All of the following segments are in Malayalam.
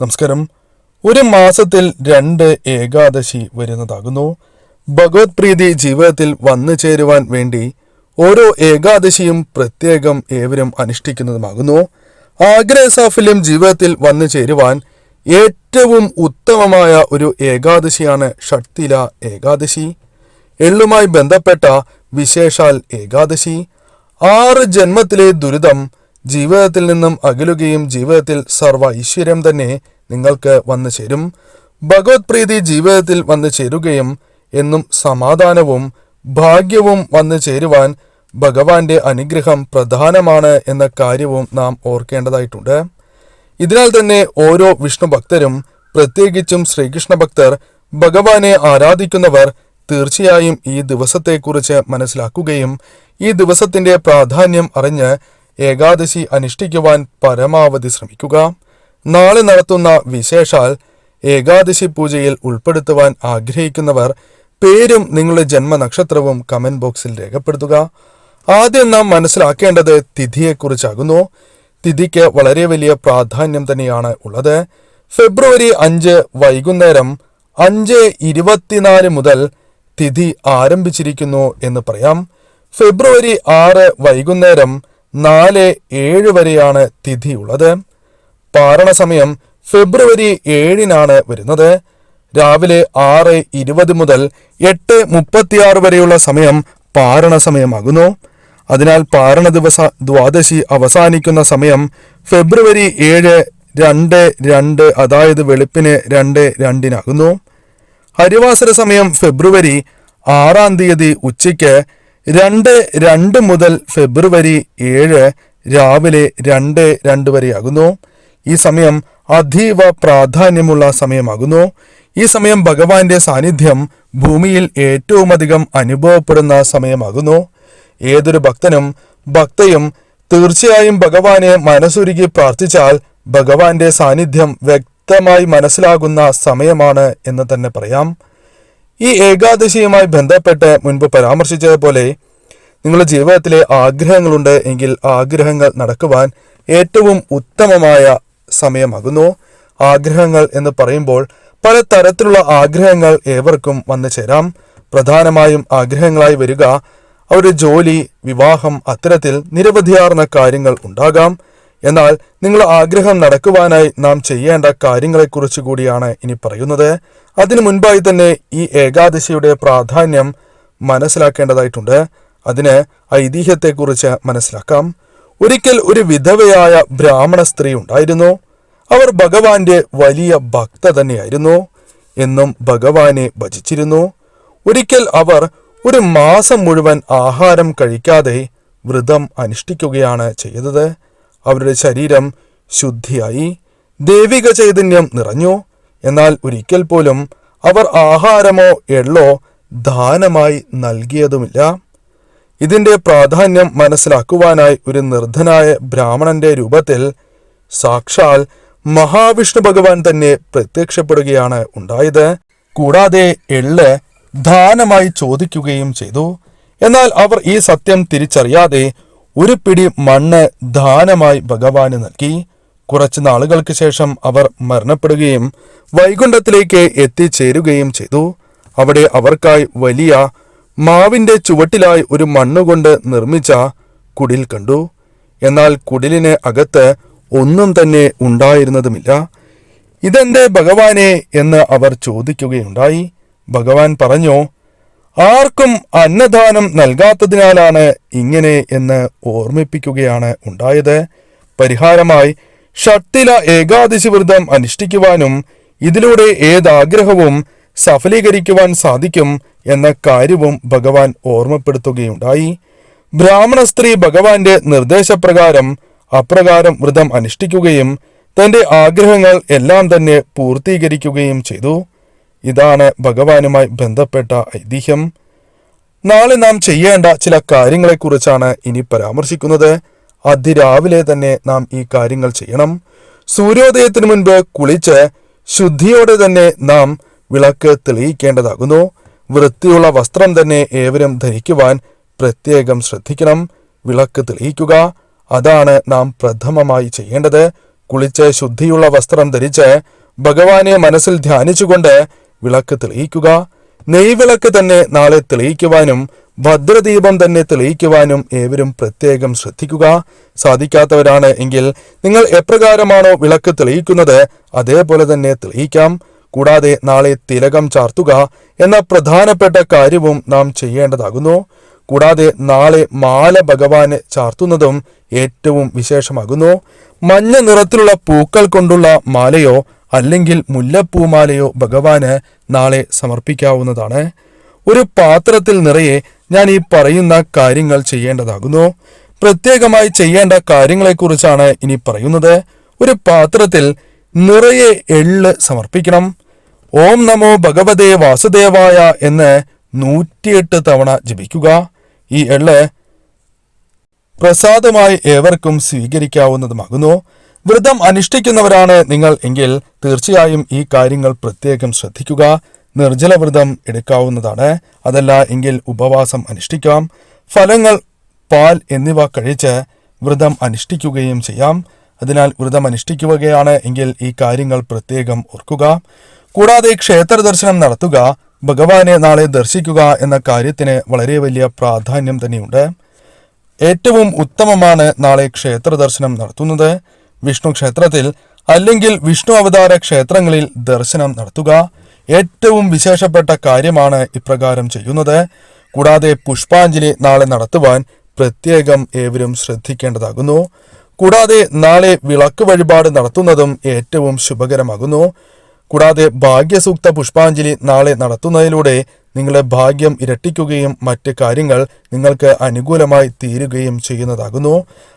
നമസ്കാരം. ഒരു മാസത്തിൽ രണ്ട് ഏകാദശി വരുന്നതാകുന്നു. ഭഗവത് പ്രീതി ജീവിതത്തിൽ വന്നു ചേരുവാൻ വേണ്ടി ഓരോ ഏകാദശിയും പ്രത്യേകം ഏവരും അനുഷ്ഠിക്കുന്നതുമാകുന്നു. ആഗ്രഹ സാഫല്യം ജീവിതത്തിൽ വന്നു ചേരുവാൻ ഏറ്റവും ഉത്തമമായ ഒരു ഏകാദശിയാണ് ഷട്തില ഏകാദശി. എള്ളുമായി ബന്ധപ്പെട്ട വിശേഷാൽ ഏകാദശി. ആറ് ജന്മത്തിലെ ദുരിതം ജീവിതത്തിൽ നിന്നും അകലുകയും ജീവിതത്തിൽ സർവ ഐശ്വര്യം തന്നെ നിങ്ങൾക്ക് വന്നു ചേരും. ഭഗവത് പ്രീതി ജീവിതത്തിൽ വന്നു ചേരുകയും എന്നും സമാധാനവും ഭാഗ്യവും വന്നു ചേരുവാൻ ഭഗവാന്റെ അനുഗ്രഹം പ്രധാനമാണ് എന്ന കാര്യവും നാം ഓർക്കേണ്ടതായിട്ടുണ്ട്. ഇതിനാൽ തന്നെ ഓരോ വിഷ്ണു ഭക്തരും പ്രത്യേകിച്ചും ശ്രീകൃഷ്ണ ഭക്തർ ഭഗവാനെ ആരാധിക്കുന്നവർ തീർച്ചയായും ഈ ദിവസത്തെക്കുറിച്ച് മനസ്സിലാക്കുകയും ഈ ദിവസത്തിന്റെ പ്രാധാന്യം അറിഞ്ഞ് ഏകാദശി അനുഷ്ഠിക്കുവാൻ പരമാവധി ശ്രമിക്കുക. നാളെ നടത്തുന്ന വിശേഷാൽ ഏകാദശി പൂജയിൽ ഉൾപ്പെടുത്തുവാൻ ആഗ്രഹിക്കുന്നവർ പേരും നിങ്ങളുടെ ജന്മനക്ഷത്രവും കമന്റ് ബോക്സിൽ രേഖപ്പെടുത്തുക. ആദ്യം നാം മനസ്സിലാക്കേണ്ടത് തിഥിയെക്കുറിച്ചാകുന്നു. തിഥിക്ക് വളരെ വലിയ പ്രാധാന്യം തന്നെയാണ് ഉള്ളത്. ഫെബ്രുവരി അഞ്ച് വൈകുന്നേരം അഞ്ച് ഇരുപത്തിനാല് മുതൽ തിഥി ആരംഭിച്ചിരിക്കുന്നു എന്ന് പറയാം. ഫെബ്രുവരി ആറ് വൈകുന്നേരം നാല് ഏഴ് വരെയാണ് തിഥിയുള്ളത്. പാരണ സമയം ഫെബ്രുവരി ഏഴിനാണ് വരുന്നത്. രാവിലെ ആറ് ഇരുപത് മുതൽ എട്ട് മുപ്പത്തിയാറ് വരെയുള്ള സമയം പാരണ സമയമാകുന്നു അതിനാൽ പാരണ ദിവസ ദ്വാദശി അവസാനിക്കുന്ന സമയം ഫെബ്രുവരി ഏഴ് രണ്ട് രണ്ട് അതായത് വെളുപ്പിന് രണ്ട് രണ്ടിനാകുന്നു. ഹരിവാസര സമയം ഫെബ്രുവരി ആറാം തീയതി ഉച്ചയ്ക്ക് രണ്ട് രണ്ട് മുതൽ ഫെബ്രുവരി ഏഴ് രാവിലെ രണ്ട് രണ്ട് വരെയാകുന്നു. ഈ സമയം അതീവ പ്രാധാന്യമുള്ള സമയമാകുന്നു. ഈ സമയം ഭഗവാന്റെ സാന്നിധ്യം ഭൂമിയിൽ ഏറ്റവും അധികം അനുഭവപ്പെടുന്ന സമയമാകുന്നു. ഏതൊരു ഭക്തനും ഭക്തയും തീർച്ചയായും ഭഗവാനെ മനസ്സുരുകി പ്രാർത്ഥിച്ചാൽ ഭഗവാന്റെ സാന്നിധ്യം വ്യക്തമായി മനസ്സിലാകുന്ന സമയമാണ് എന്ന് തന്നെ പറയാം. ഈ ഏകാദശിയുമായി ബന്ധപ്പെട്ട് മുൻപ് പരാമർശിച്ചതുപോലെ നിങ്ങളുടെ ജീവിതത്തിലെ ആഗ്രഹങ്ങളുണ്ട് എങ്കിൽ ആഗ്രഹങ്ങൾ നടക്കുവാൻ ഏറ്റവും ഉത്തമമായ സമയമാകുന്നു. ആഗ്രഹങ്ങൾ എന്ന് പറയുമ്പോൾ പല തരത്തിലുള്ള ആഗ്രഹങ്ങൾ ഏവർക്കും വന്നു ചേരാം. പ്രധാനമായും ആഗ്രഹങ്ങളായി വരിക അവരുടെ ജോലി വിവാഹം അത്തരത്തിൽ നിരവധിയാർന്ന കാര്യങ്ങൾ ഉണ്ടാകാം. എന്നാൽ നിങ്ങൾ ആഗ്രഹം നടക്കുവാനായി നാം ചെയ്യേണ്ട കാര്യങ്ങളെക്കുറിച്ച് കൂടിയാണ് ഇനി പറയുന്നത്. അതിനു മുൻപായി തന്നെ ഈ ഏകാദശിയുടെ പ്രാധാന്യം മനസ്സിലാക്കേണ്ടതായിട്ടുണ്ട്. അതിന് ഐതിഹ്യത്തെക്കുറിച്ച് മനസ്സിലാക്കാം. ഒരിക്കൽ ഒരു വിധവയായ ബ്രാഹ്മണ സ്ത്രീ ഉണ്ടായിരുന്നു. അവർ ഭഗവാന്റെ വലിയ ഭക്ത തന്നെയായിരുന്നു. എന്നും ഭഗവാനെ ഭജിച്ചിരുന്നു. ഒരിക്കൽ അവർ ഒരു മാസം മുഴുവൻ ആഹാരം കഴിക്കാതെ വ്രതം അനുഷ്ഠിക്കുകയാണ് ചെയ്തത്. അവരുടെ ശരീരം ശുദ്ധിയായി ദൈവിക ചൈതന്യം നിറഞ്ഞു. എന്നാൽ ഒരിക്കൽ പോലും അവർ ആഹാരമോ എള്ളോ ദാനമായി നൽകിയതുമില്ല. ഇതിന്റെ പ്രാധാന്യം മനസ്സിലാക്കുവാനായി ഒരു നിർദ്ധനായ ബ്രാഹ്മണന്റെ രൂപത്തിൽ സാക്ഷാൽ മഹാവിഷ്ണു ഭഗവാൻ തന്നെ പ്രത്യക്ഷപ്പെടുകയാണ് ഉണ്ടായത്. കൂടാതെ എള്ള് ദാനമായി ചോദിക്കുകയും ചെയ്തു. എന്നാൽ അവർ ഈ സത്യം തിരിച്ചറിയാതെ ഒരു പിടി മണ്ണ് ദാനമായി ഭഗവാന് നൽകി. കുറച്ചു നാളുകൾക്ക് ശേഷം അവർ മരണപ്പെടുകയും വൈകുണ്ഠത്തിലേക്ക് എത്തിച്ചേരുകയും ചെയ്തു. അവിടെ അവർക്കായി വലിയ മാവിന്റെ ചുവട്ടിലായി ഒരു മണ്ണുകൊണ്ട് നിർമ്മിച്ച കുടിൽ കണ്ടു. എന്നാൽ കുടിലിന് അകത്ത് ഒന്നും തന്നെ ഉണ്ടായിരുന്നതുമില്ല. ഇതെന്റെ ഭഗവാനെ? എന്ന് അവർ ചോദിക്കുകയുണ്ടായി. ഭഗവാൻ പറഞ്ഞു ആർക്കും അന്നദാനം നൽകാത്തതിനാലാണ് ഇങ്ങനെ എന്ന് ഓർമ്മിപ്പിക്കുകയാണ് ഉണ്ടായത്. പരിഹാരമായി ഷട്ടില ഏകാദശി വ്രതം അനുഷ്ഠിക്കുവാനും ഇതിലൂടെ ഏതാഗ്രഹവും സഫലീകരിക്കുവാൻ സാധിക്കും എന്ന കാര്യവും ഭഗവാൻ ഓർമ്മപ്പെടുത്തുകയുണ്ടായി. ബ്രാഹ്മണ സ്ത്രീ ഭഗവാന്റെ നിർദ്ദേശപ്രകാരം അപ്രകാരം വ്രതം അനുഷ്ഠിക്കുകയും തന്റെ ആഗ്രഹങ്ങൾ എല്ലാം തന്നെ പൂർത്തീകരിക്കുകയും ചെയ്തു. ഇതാണ് ഭഗവാനുമായി ബന്ധപ്പെട്ട ഐതിഹ്യം. നാളെ നാം ചെയ്യേണ്ട ചില കാര്യങ്ങളെക്കുറിച്ചാണ് ഇനി പരാമർശിക്കുന്നത്. അതിരാവിലെ തന്നെ നാം ഈ കാര്യങ്ങൾ ചെയ്യണം. സൂര്യോദയത്തിനു മുൻപ് കുളിച്ച് ശുദ്ധിയോടെ തന്നെ നാം വിളക്ക് തെളിയിക്കേണ്ടതാകുന്നു. വൃത്തിയുള്ള വസ്ത്രം തന്നെ ഏവരും ധരിക്കുവാൻ പ്രത്യേകം ശ്രദ്ധിക്കണം. വിളക്ക് തെളിയിക്കുക. അതാണ് നാം പ്രഥമമായി ചെയ്യേണ്ടത്. കുളിച്ച് ശുദ്ധിയുള്ള വസ്ത്രം ധരിച്ച് ഭഗവാനെ മനസ്സിൽ ധ്യാനിച്ചുകൊണ്ട് വിളക്ക് തെളിയിക്കുക. നെയ്വിളക്ക് തന്നെ നാളെ തെളിയിക്കുവാനും ഭദ്രദീപം തന്നെ തെളിയിക്കുവാനും ഏവരും പ്രത്യേകം ശ്രദ്ധിക്കുക. സാധിക്കാത്തവരാണ് എങ്കിൽ നിങ്ങൾ എപ്രകാരമാണോ വിളക്ക് തെളിയിക്കുന്നത് അതേപോലെ തന്നെ തെളിയിക്കാം. കൂടാതെ നാളെ തിലകം ചാർത്തുക എന്ന പ്രധാനപ്പെട്ട കാര്യവും നാം ചെയ്യേണ്ടതാകുന്നു. കൂടാതെ നാളെ മാല ഭഗവാന് ചാർത്തുന്നതും ഏറ്റവും വിശേഷമാകുന്നു. മഞ്ഞ നിറത്തിലുള്ള പൂക്കൾ കൊണ്ടുള്ള മാലയോ അല്ലെങ്കിൽ മുല്ലപ്പൂമാലയോ ഭഗവാന് നാളെ സമർപ്പിക്കാവുന്നതാണ്. ഒരു പാത്രത്തിൽ നിറയെ ഞാൻ ഈ പറയുന്ന കാര്യങ്ങൾ ചെയ്യേണ്ടതാകുന്നു. പ്രത്യേകമായി ചെയ്യേണ്ട കാര്യങ്ങളെക്കുറിച്ചാണ് ഇനി പറയുന്നത്. ഒരു പാത്രത്തിൽ നിറയെ എള്ള് സമർപ്പിക്കണം. ഓം നമോ ഭഗവതേ വാസുദേവായ എന്ന് നൂറ്റിയെട്ട് തവണ ജപിക്കുക. ഈ എള്ള് പ്രസാദമായി ഏവർക്കും സ്വീകരിക്കാവുന്നതുമാകുന്നു. വ്രതം അനുഷ്ഠിക്കുന്നവരാണ് നിങ്ങൾ എങ്കിൽ തീർച്ചയായും ഈ കാര്യങ്ങൾ പ്രത്യേകം ശ്രദ്ധിക്കുക. നിർജല വ്രതം എടുക്കാവുന്നതാണ്. അതല്ല എങ്കിൽ ഉപവാസം അനുഷ്ഠിക്കാം. ഫലങ്ങൾ പാൽ എന്നിവ കഴിച്ച് വ്രതം അനുഷ്ഠിക്കുകയും ചെയ്യാം. അതിനാൽ വ്രതം അനുഷ്ഠിക്കുകയാണ് എങ്കിൽ ഈ കാര്യങ്ങൾ പ്രത്യേകം ഓർക്കുക. കൂടാതെ ക്ഷേത്ര ദർശനം നടത്തുക. ഭഗവാനെ നാളെ ദർശിക്കുക എന്ന കാര്യത്തിന് വളരെ വലിയ പ്രാധാന്യം തന്നെയുണ്ട്. ഏറ്റവും ഉത്തമമാണ് നാളെ ക്ഷേത്ര ദർശനം നടത്തുന്നത്. വിഷ്ണു ക്ഷേത്രത്തിൽ അല്ലെങ്കിൽ വിഷ്ണു അവതാര ക്ഷേത്രങ്ങളിൽ ദർശനം നടത്തുക ഏറ്റവും വിശേഷപ്പെട്ട കാര്യമാണ് ഇപ്രകാരം ചെയ്യുന്നത്. കൂടാതെ പുഷ്പാഞ്ജലി നാളെ നടത്തുവാൻ പ്രത്യേകം ഏവരും ശ്രദ്ധിക്കേണ്ടതാകുന്നു. കൂടാതെ നാളെ വിളക്ക് വഴിപാട് നടത്തുന്നതും ഏറ്റവും ശുഭകരമാകുന്നു. കൂടാതെ ഭാഗ്യസൂക്ത പുഷ്പാഞ്ജലി നാളെ നടത്തുന്നതിലൂടെ നിങ്ങളുടെ ഭാഗ്യം ഇരട്ടിക്കുകയും മറ്റ് കാര്യങ്ങൾ നിങ്ങൾക്ക് അനുകൂലമായി തീരുകയും ചെയ്യുന്നതാകുന്നു.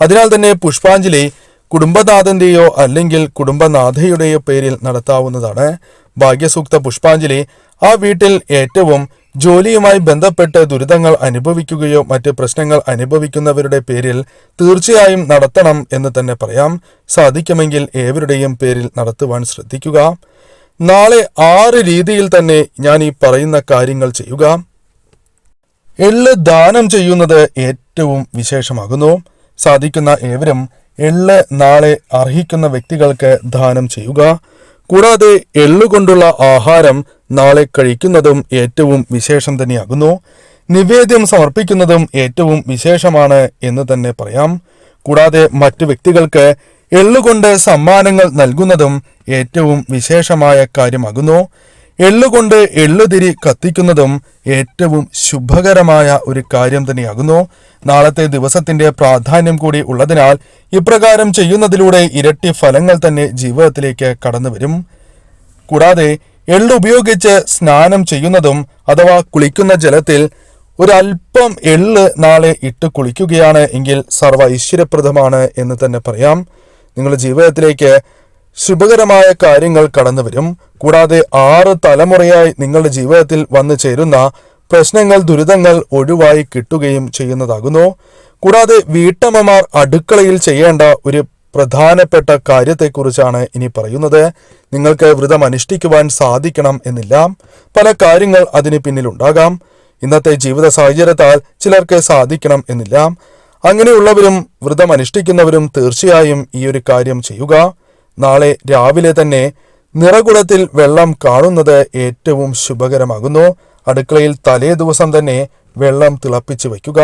അതിനാൽ തന്നെ പുഷ്പാഞ്ജലി കുടുംബനാഥന്റെയോ അല്ലെങ്കിൽ കുടുംബനാഥയുടെയോ പേരിൽ നടത്താവുന്നതാണ്. ഭാഗ്യസൂക്ത പുഷ്പാഞ്ജലി. ആ വീട്ടിൽ ഏറ്റവും ജോലിയുമായി ബന്ധപ്പെട്ട് ദുരിതങ്ങൾ അനുഭവിക്കുകയോ മറ്റ് പ്രശ്നങ്ങൾ അനുഭവിക്കുന്നവരുടെ പേരിൽ തീർച്ചയായും നടത്തണം എന്ന് തന്നെ പറയാം. സാധിക്കുമെങ്കിൽ ഏവരുടെയും പേരിൽ നടത്തുവാൻ ശ്രദ്ധിക്കുക. നാളെ ആറ് രീതിയിൽ തന്നെ ഞാൻ ഈ പറയുന്ന കാര്യങ്ങൾ ചെയ്യുക. എള്ള് ദാനം ചെയ്യുന്നത് ഏറ്റവും വിശേഷമാകുന്നു. സാധിക്കുന്ന ഏവരും എള്ള് നാളെ അർഹിക്കുന്ന വ്യക്തികൾക്ക് ദാനം ചെയ്യുക. കൂടാതെ എള്ളുകൊണ്ടുള്ള ആഹാരം നാളെ കഴിക്കുന്നതും ഏറ്റവും വിശേഷം തന്നെയാകുന്നു. നിവേദ്യം സമർപ്പിക്കുന്നതും ഏറ്റവും വിശേഷമാണ് എന്ന് തന്നെ പറയാം. കൂടാതെ മറ്റു വ്യക്തികൾക്ക് എള്ളുകൊണ്ട് സമ്മാനങ്ങൾ നൽകുന്നതും ഏറ്റവും വിശേഷമായ കാര്യമാകുന്നു. എള്ളുകൊണ്ട് എള്ളുതിരി കത്തിക്കുന്നതും ഏറ്റവും ശുഭകരമായ ഒരു കാര്യം തന്നെയാകുന്നു. നാളത്തെ ദിവസത്തിന്റെ പ്രാധാന്യം കൂടി ഉള്ളതിനാൽ ഇപ്രകാരം ചെയ്യുന്നതിലൂടെ ഇരട്ടി ഫലങ്ങൾ തന്നെ ജീവിതത്തിലേക്ക് കടന്നു വരും കൂടാതെ എള്ളുപയോഗിച്ച് സ്നാനം ചെയ്യുന്നതും അഥവാ കുളിക്കുന്ന ജലത്തിൽ ഒരല്പം എള്ള് നാളെ ഇട്ട് കുളിക്കുകയാണ് എങ്കിൽ സർവ ഐശ്വര്യപ്രദമാണ് എന്ന് തന്നെ പറയാം. നിങ്ങളുടെ ജീവിതത്തിലേക്ക് ശുഭകരമായ കാര്യങ്ങൾ കടന്നുവരും. കൂടാതെ ആറ് തലമുറയായി നിങ്ങളുടെ ജീവിതത്തിൽ വന്നു ചേരുന്ന പ്രശ്നങ്ങൾ ദുരിതങ്ങൾ ഒഴിവായി കിട്ടുകയും ചെയ്യുന്നതാകുന്നു. കൂടാതെ വീട്ടമ്മമാർ അടുക്കളയിൽ ചെയ്യേണ്ട ഒരു പ്രധാനപ്പെട്ട കാര്യത്തെക്കുറിച്ചാണ് ഇനി പറയുന്നത്. നിങ്ങൾക്ക് വ്രതം അനുഷ്ഠിക്കുവാൻ സാധിക്കണം എന്നില്ല. പല കാര്യങ്ങൾ അതിന് പിന്നിലുണ്ടാകാം. ഇന്നത്തെ ജീവിത സാഹചര്യത്താൽ ചിലർക്ക് സാധിക്കണം എന്നില്ല. അങ്ങനെയുള്ളവരും വ്രതം അനുഷ്ഠിക്കുന്നവരും തീർച്ചയായും ഈ ഒരു കാര്യം ചെയ്യുക. നാളെ രാവിലെ തന്നെ നിറകുടത്തിൽ വെള്ളം കാണുന്നത് ഏറ്റവും ശുഭകരമാകുന്നു. അടുക്കളയിൽ തലേ ദിവസം തന്നെ വെള്ളം തിളപ്പിച്ചു വയ്ക്കുക.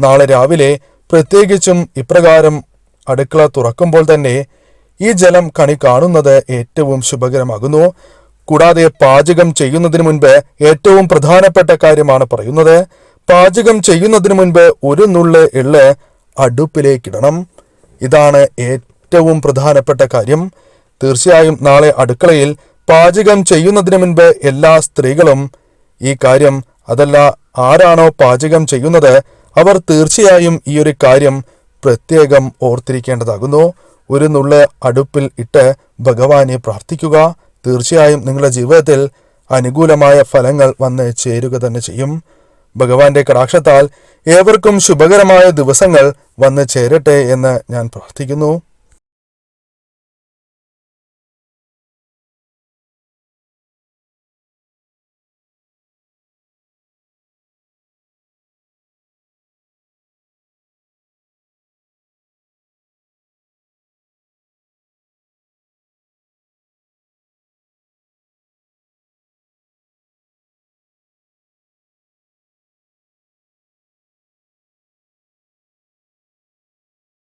നാളെ രാവിലെ പ്രത്യേകിച്ചും ഇപ്രകാരം അടുക്കള തുറക്കുമ്പോൾ തന്നെ ഈ ജലം കണി കാണുന്നത് ഏറ്റവും ശുഭകരമാകുന്നു. കൂടാതെ പാചകം ചെയ്യുന്നതിന് മുൻപ് ഏറ്റവും പ്രധാനപ്പെട്ട കാര്യമാണ് പറയുന്നത്. പാചകം ചെയ്യുന്നതിന് മുൻപ് ഒരു നുള്ള് എള്ള് അടുപ്പിലേക്കിടണം ഇതാണ് ഏറ്റവും പ്രധാനപ്പെട്ട കാര്യം തീർച്ചയായും നാളെ അടുക്കളയിൽ പാചകം ചെയ്യുന്നതിന് മുൻപ് എല്ലാ സ്ത്രീകളും ഈ കാര്യം അതല്ല ആരാണോ പാചകം ചെയ്യുന്നത് അവർ തീർച്ചയായും ഈ ഒരു കാര്യം പ്രത്യേകം ഓർത്തിരിക്കേണ്ടതാകുന്നു. ഒരു നുള്ള് അടുപ്പിൽ ഇട്ട് ഭഗവാനെ പ്രാർത്ഥിക്കുക. തീർച്ചയായും നിങ്ങളുടെ ജീവിതത്തിൽ അനുകൂലമായ ഫലങ്ങൾ വന്ന് ചേരുക തന്നെ ചെയ്യും. ഭഗവാന്റെ കടാക്ഷത്താൽ ഏവർക്കും ശുഭകരമായ ദിവസങ്ങൾ വന്ന് ചേരട്ടെ എന്ന് ഞാൻ പ്രാർത്ഥിക്കുന്നു.